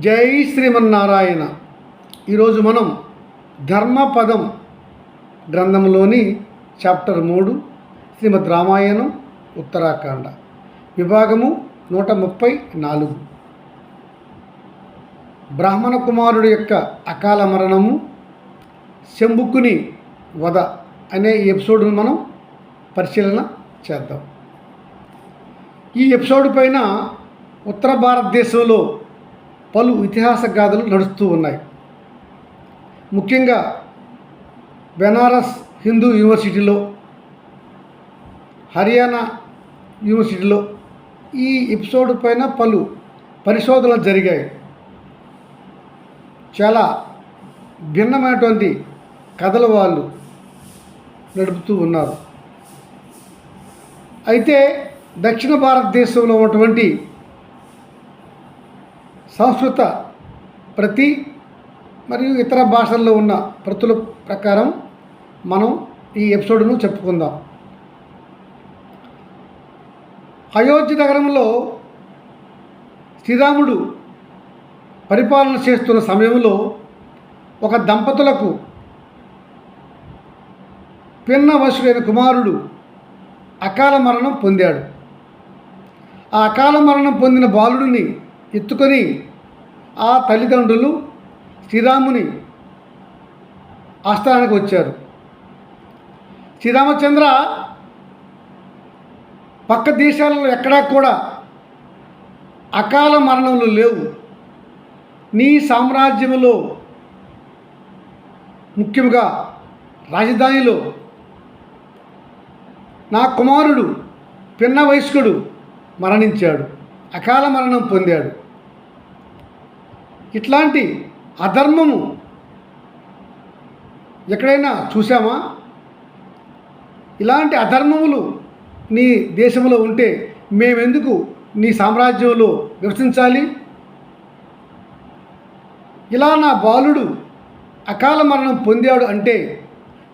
జై శ్రీమన్నారాయణ. ఈరోజు మనం ధర్మపదం గ్రంథంలోని చాప్టర్ మూడు శ్రీమద్ రామాయణం ఉత్తరాఖండ విభాగము నూట ముప్పై నాలుగు. బ్రాహ్మణ కుమారుడు యొక్క అకాల మరణము శంభుకుని వధ అనే ఎపిసోడ్ను మనం పరిశీలన చేద్దాం. ఈ ఎపిసోడ్ పైన ఉత్తర భారతదేశంలో పలు ఇతిహాస గాథలు నడుస్తూ ఉన్నాయి. ముఖ్యంగా బెనారస్ హిందూ యూనివర్సిటీలో హర్యానా యూనివర్సిటీలో ఈ ఎపిసోడ్ పైన పలు పరిశోధనలు జరిగాయి. చాలా భిన్నమైనటువంటి కథలు వాళ్ళు నడుపుతూ ఉన్నారు. అయితే దక్షిణ భారతదేశంలో ఉన్నటువంటి సంస్కృత ప్రతి మరియు ఇతర భాషల్లో ఉన్న ప్రతుల ప్రకారం మనం ఈ ఎపిసోడ్ను చెప్పుకుందాం. అయోధ్య నగరంలో శ్రీరాముడు పరిపాలన చేస్తున్న సమయంలో ఒక దంపతులకు పిన్న వశుడైన కుమారుడు అకాల మరణం పొందాడు. ఆ అకాల మరణం పొందిన బాలుడిని ఎత్తుకొని ఆ తల్లిదండ్రులు శ్రీరాముని ఆస్థానానికి వచ్చారు. శ్రీరామచంద్ర పక్క దేశాలలో ఎక్కడా కూడా అకాల మరణములు లేవు. నీ సామ్రాజ్యములో ముఖ్యంగా రాజధానిలో నా కుమారుడు పిన్న వయస్కుడు మరణించాడు. అకాల మరణం పొందాడు. ఇట్లాంటి అధర్మము ఎక్కడైనా చూసామా ఇలాంటి అధర్మములు నీ దేశంలో ఉంటే మేమెందుకు నీ సామ్రాజ్యంలో నివసించాలి ఇలా నా బాలుడు అకాల మరణం పొందాడు అంటే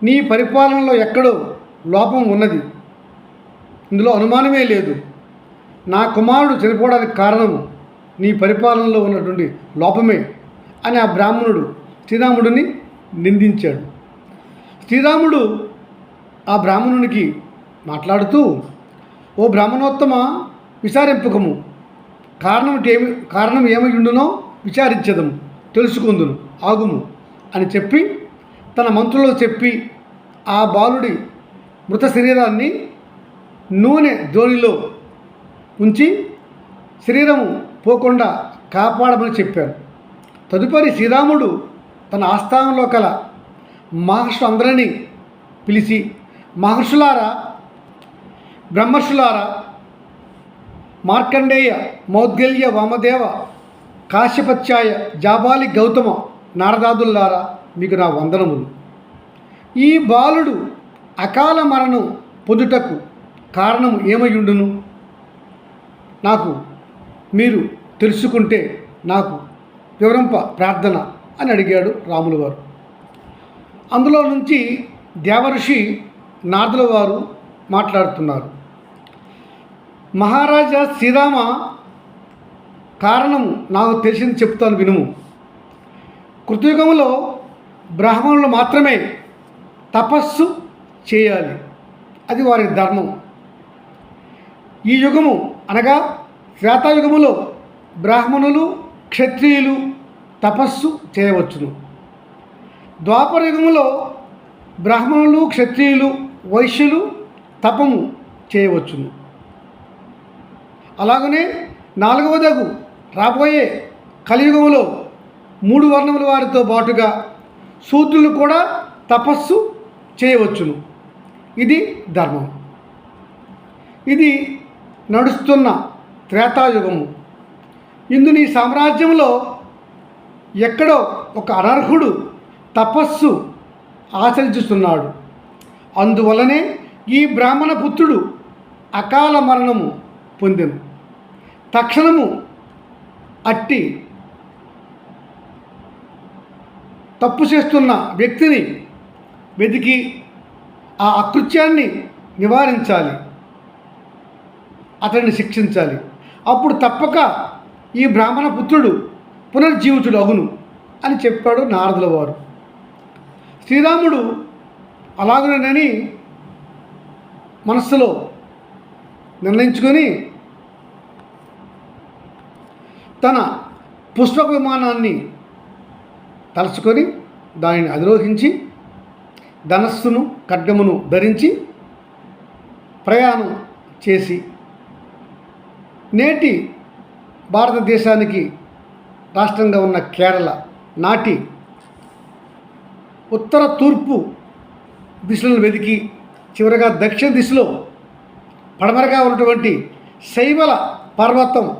నీ పరిపాలనలో ఎక్కడో లోపం ఉన్నది. ఇందులో అనుమానమే లేదు. నా కుమారుడు చనిపోవడానికి కారణం నీ పరిపాలనలో ఉన్నటువంటి లోపమే అని ఆ బ్రాహ్మణుడు శ్రీరాముడిని నిందించాడు. శ్రీరాముడు ఆ బ్రాహ్మణునికి మాట్లాడుతూ ఓ బ్రాహ్మణోత్తమ విచారింపకము. కారణం ఏమి కారణం ఏమై ఉండునో విచారించదము తెలుసుకుందును ఆగుము అని చెప్పి తన మంత్రులో చెప్పి ఆ బాలుడి మృత శరీరాన్ని నూనె దోణిలో ఉంచి శరీరం పోకుండా కాపాడమని చెప్పారు. తదుపరి శ్రీరాముడు తన ఆస్థానంలో కల మహర్షులందరినీ పిలిచి మహర్షులారా బ్రహ్మర్షులారా మార్కండేయ మౌద్గల్య వామదేవ కాశ్యపత్యాయ జాబాలి గౌతమ నారదాదుల్లారా మీకు నా వందనములు. ఈ బాలుడు అకాల మరణం పొందుటకు కారణం ఏమయ్యుండును నాకు మీరు తెలుసుకుంటే నాకు వివరంప ప్రార్థన అని అడిగాడు రాముల వారు. అందులో నుంచి దేవర్షి నాదుల వారు మాట్లాడుతున్నారు. మహారాజా శ్రీరామ కారణం నాకు తెలిసింది చెప్తాను వినుము. కృతయుగంలో బ్రాహ్మణులు మాత్రమే తపస్సు చేయాలి. అది వారి ధర్మం. ఈ యుగము అనగా శ్వేతయుగములో బ్రాహ్మణులు క్షత్రియులు తపస్సు చేయవచ్చును. ద్వాపర యుగములో బ్రాహ్మణులు క్షత్రియులు వైశ్యులు తపము చేయవచ్చును. అలాగనే నాలుగవదగు రాబోయే కలియుగంలో మూడు వర్ణముల వారితో పాటుగా శూద్రులు కూడా తపస్సు చేయవచ్చును. ఇది ధర్మం. ఇది నడుస్తున్న త్రేతాయుగము. ఇందు నీ సామ్రాజ్యంలో ఎక్కడో ఒక అనర్హుడు తపస్సు ఆచరించుతున్నాడు అందువలనే ఈ బ్రాహ్మణ పుత్రుడు అకాల మరణము పొందెను. తక్షణము అట్టి తప్పు చేస్తున్న వ్యక్తిని వెతికి ఆ అకృత్యాన్ని నివారించాలి. అతన్ని శిక్షించాలి. అప్పుడు తప్పక ఈ బ్రాహ్మణ పుత్రుడు పునర్జీవితుడు అగును అని చెప్పాడు నారదుల వారు. శ్రీరాముడు అలాగునని మనస్సులో నిర్ణయించుకొని తన పుష్పక విమానాన్ని తలుచుకొని దానిని అధిరోహించి ధనస్సును ఖడ్గమును ధరించి ప్రయాణం చేసి నేటి భారతదేశానికి రాష్ట్రంగా ఉన్న కేరళ నాటి ఉత్తర తూర్పు దిశలను వెతికి చివరగా దక్షిణ దిశలో పడమరగా ఉన్నటువంటి శైవల పర్వతం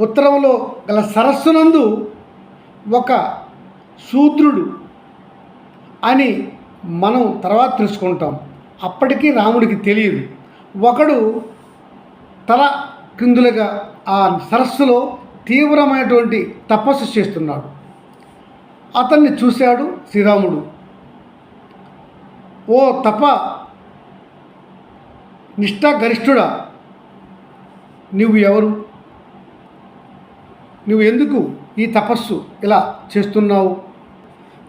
ఉత్తరంలో గల సరస్సునందు ఒక శూద్రుడు అని మనం తర్వాత తెలుసుకుంటాం. అప్పటికీ రాముడికి తెలియదు. ఒకడు తల కిందులుగా ఆ సరస్సులో తీవ్రమైనటువంటి తపస్సు చేస్తున్నాడు. అతన్ని చూశాడు శ్రీరాముడు. ఓ తప నిష్ఠాగరిష్ఠుడా నువ్వు ఎవరు నువ్వు ఎందుకు ఈ తపస్సు ఇలా చేస్తున్నావు?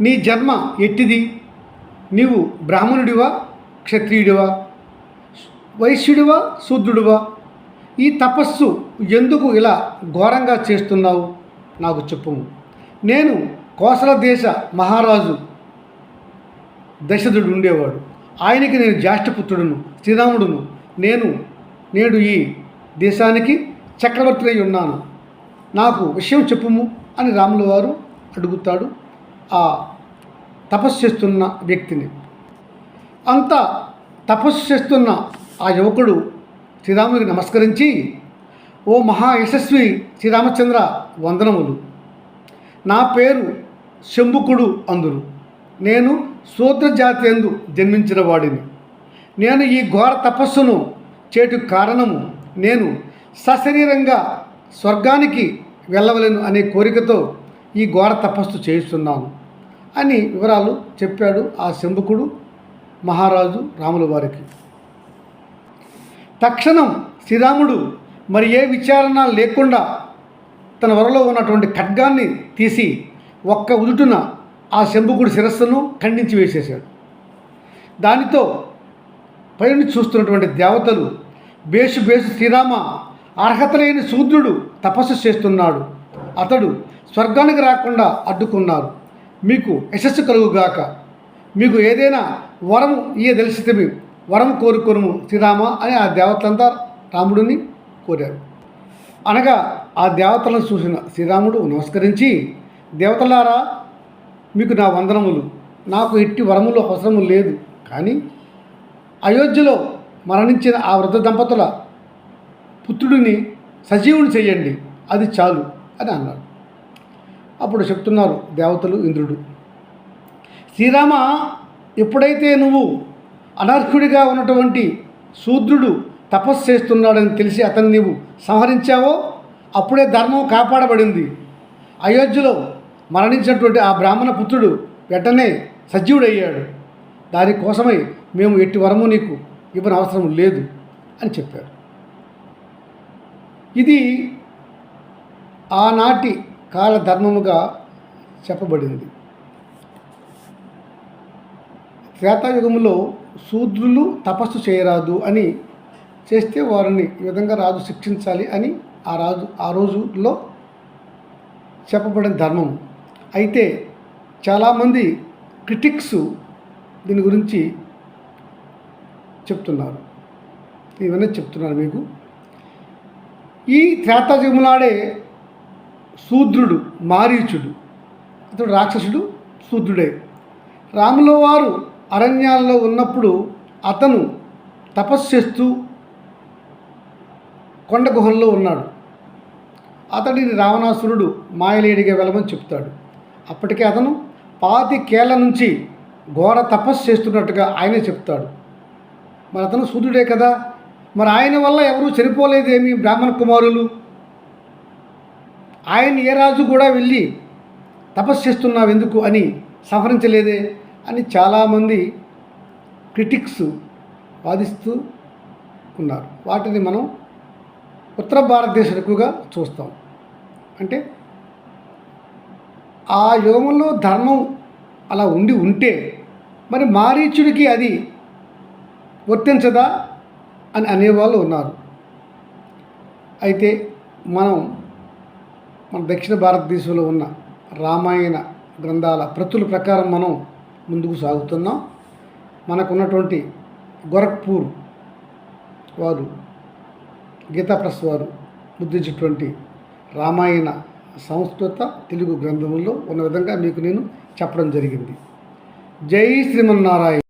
నీ జన్మ ఎట్టిది? నీవు బ్రాహ్మణుడివా క్షత్రియుడివా వైశ్యుడివా శూద్రుడివా? ఈ తపస్సు ఎందుకు ఇలా ఘోరంగా చేస్తున్నావు? నాకు చెప్పుము నేను కోసల దేశ మహారాజు దశరథుడు ఉండేవాడు. ఆయనకి నేను జ్యేష్ఠపుత్రుడును శ్రీరాముడును. నేను నేడు ఈ దేశానికి చక్రవర్తి అయి ఉన్నాను. నాకు విషయం చెప్పుము అని రాముల వారు అడుగుతాడు ఆ తపస్సు చేస్తున్న వ్యక్తిని. అంత తపస్సు చేస్తున్న ఆ యువకుడు శ్రీరాముడికి నమస్కరించి ఓ మహా యశస్వి శ్రీరామచంద్ర వందనములు. నా పేరు శంభుకుడు అందురు నేను శూద్ర జాతి ఎందు జన్మించిన వాడిని. నేను ఈ ఘోర తపస్సును చేటు కారణము నేను సశరీరంగా స్వర్గానికి వెళ్ళవలను అనే కోరికతో ఈ ఘోర తపస్సు చేయిస్తున్నాను అని వివరాలు చెప్పాడు ఆ శంభుకుడు మహారాజు రాముల వారికి తక్షణం శ్రీరాముడు మరి ఏ విచారణ లేకుండా తన వరలో ఉన్నటువంటి ఖడ్గాన్ని తీసి ఒక్క ఉదుటున ఆ శంభుకుడి శిరస్సును ఖండించి వేసేశాడు. దానితో పైన చూస్తున్నటువంటి దేవతలు బేసు బేసు శ్రీరామ అర్హత లేని శూద్రుడు తపస్సు చేస్తున్నాడు. అతడు స్వర్గానికి రాకుండా అడ్డుకున్నారు మీకు యశస్సు కలుగుగాక. మీకు ఏదైనా వరం ఇయ్య తెలిసితే వరం కోరుకోను శ్రీరామ అని ఆ దేవతలంతా రాముడిని కోరారు. అనగా ఆ దేవతలను చూసిన శ్రీరాముడు నమస్కరించి దేవతలారా మీకు నా వందనములు. నాకు ఎట్టి వరములు అవసరము లేదు. కానీ అయోధ్యలో మరణించిన ఆ వృద్ధ దంపతుల పుత్రుడిని సజీవుని చేయండి అది చాలు అని అన్నాడు. అప్పుడు చెప్తున్నారు దేవతలు ఇంద్రుడు. శ్రీరామ ఎప్పుడైతే నువ్వు అనర్హుడిగా ఉన్నటువంటి శూద్రుడు తపస్సు చేస్తున్నాడని తెలిసి అతన్ని నీవు సంహరించావో? అప్పుడే ధర్మం కాపాడబడింది. అయోధ్యలో మరణించినటువంటి ఆ బ్రాహ్మణ పుత్రుడు వెంటనే సజీవుడయ్యాడు. దానికోసమై మేము ఎట్టి వరము నీకు ఇవ్వని అవసరం లేదు అని చెప్పారు. ఇది ఆనాటి కాలధర్మముగా చెప్పబడింది. త్రేతాయుగంలో శూద్రులు తపస్సు చేయరాదు అని చేస్తే వారిని ఈ విధంగా రాజు శిక్షించాలి అని ఆ రాజు ఆ రోజుల్లో చెప్పబడిన ధర్మం. అయితే చాలామంది క్రిటిక్స్ దీని గురించి చెప్తున్నారు. ఇవన్నీ చెప్తున్నారు మీకు. ఈ త్రేతాయుగములాడే శూద్రుడు మారీచుడు అతడు రాక్షసుడు శూద్రుడే. రాములో వారు అరణ్యాల్లో ఉన్నప్పుడు అతను తపస్సు చేస్తూ కొండ గుహల్లో ఉన్నాడు. అతడిని రావణాసురుడు మాయలేడిగా వెళ్ళమని చెప్తాడు. అప్పటికే అతను పాతి కేళ్ళ నుంచి ఘోర తపస్సు చేస్తున్నట్టుగా ఆయనే చెప్తాడు. మరి అతను సూర్యుడే కదా? మరి ఆయన వల్ల ఎవరూ చనిపోలేదేమి బ్రాహ్మణ కుమారులు? ఆయన ఏ రాజు కూడా వెళ్ళి తపస్సు చేస్తున్నావు ఎందుకు అని సంహరించలేదే అని చాలామంది క్రిటిక్స్ వాదిస్తూ ఉన్నారు. వాటిని మనం ఉత్తర భారతదేశం ఎక్కువగా చూస్తాం. అంటే ఆ యుగంలో ధర్మం అలా ఉండి ఉంటే మరి మారీచుడికి అది వర్తించదా అని అనేవాళ్ళు ఉన్నారు. అయితే మనం మన దక్షిణ భారతదేశంలో ఉన్న రామాయణ గ్రంథాల ప్రతుల ప్రకారం మనం ముందుకు సాగుతున్నాం. మనకున్నటువంటి గోరఖ్పూర్ వారు గీతా ప్రెస్ వారు ముద్రించినటువంటి రామాయణ సంస్కృత తెలుగు గ్రంథంలో ఉన్న విధంగా మీకు నేను చెప్పడం జరిగింది. జై శ్రీమన్నారాయణ.